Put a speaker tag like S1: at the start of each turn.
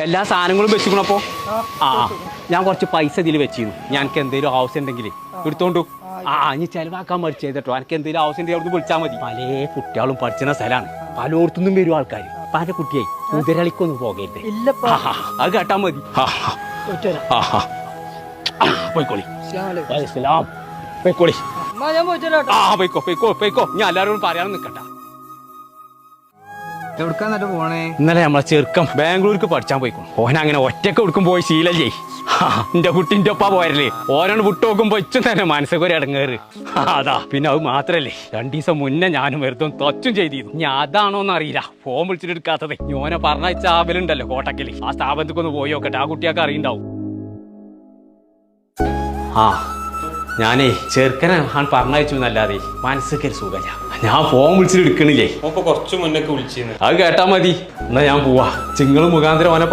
S1: എല്ലാ സാധനങ്ങളും വെച്ചിക്കണപ്പോ ആ. ഞാൻ കുറച്ച് പൈസ ഇതിൽ വെച്ചിരുന്നു. ഞാൻ എനിക്ക് എന്തെങ്കിലും ആവശ്യം ഉണ്ടെങ്കിൽ എടുത്തോണ്ടു. ആ ഇനി ചെലവാക്കാൻ മടിച്ചു കേട്ടോ എനിക്ക് എന്തെങ്കിലും ആവശ്യം ഉണ്ടെങ്കിൽ അവിടുന്ന് വിളിച്ചാൽ മതി. പല കുട്ടികളും പഠിച്ചിരുന്ന സ്ഥലമാണ് പലയിടത്തുനിന്നും വരും ആൾക്കാർ പല കുട്ടിയായി കുട്ടിയെ കുതിരളിക്കൊന്നും പോകരുത്. അത് കേട്ടാ മതി. പോയിക്കോളി. പോയിക്കോളി. ആ പോയിക്കോ പോയിക്കോ പോയിക്കോ. ഞാൻ എല്ലാവരോടും പറയാനും നിൽക്കണ്ട
S2: പോണേ?
S1: ഇന്നലെ നമ്മളെ ചെറുക്കം ബാംഗ്ലൂർക്ക് പഠിച്ചാൻ പോയിക്കും ഓന അങ്ങനെ ഒറ്റയ്ക്ക് എടുക്കും പോയി ശീലല്ലേ എന്റെ കുട്ടിന്റെ ഒപ്പാ പോയല്ലേ ഓരോണ് വിട്ടു നോക്കുമ്പോ ഇച്ചും തന്നെ മനസ്സൊക്കെ ഒരു ഇടങ്ങേറ് അതാ. പിന്നെ അത് മാത്രല്ലേ രണ്ടു ദിവസം മുന്നേ ഞാനും വെറുതെ തച്ചും ചെയ്തിരുന്നു. ഇനി അതാണോന്ന് അറിയില്ല. ഫോൺ വിളിച്ചിട്ട് എടുക്കാത്തത്. ഞാനെ പറഞ്ഞ ചാവലുണ്ടല്ലോ കോട്ടക്കൽ. ആ സ്ഥാപനത്തിൽ ഒന്ന് പോയി നോക്കട്ടെ. ആ കുട്ടിയൊക്കെ അറിയണ്ടാവും. ആ ഞാനേ ചെറുക്കനെ ഞാൻ പറഞ്ഞയച്ചു എന്നല്ലാതെ മനസ്സൊക്കെ ഒരു സുഖമില്ല. ഞാൻ ഫോൺ വിളിച്ചിട്ട് എടുക്കണില്ലേ?
S3: അപ്പൊ കുറച്ചു മുന്നൊക്കെ വിളിച്ചിരുന്നു.
S1: അത് കേട്ടാ മതി. എന്നാ ഞാൻ പോവാ. ചിങ്ങളും മുഖാന്തരം ഓനെ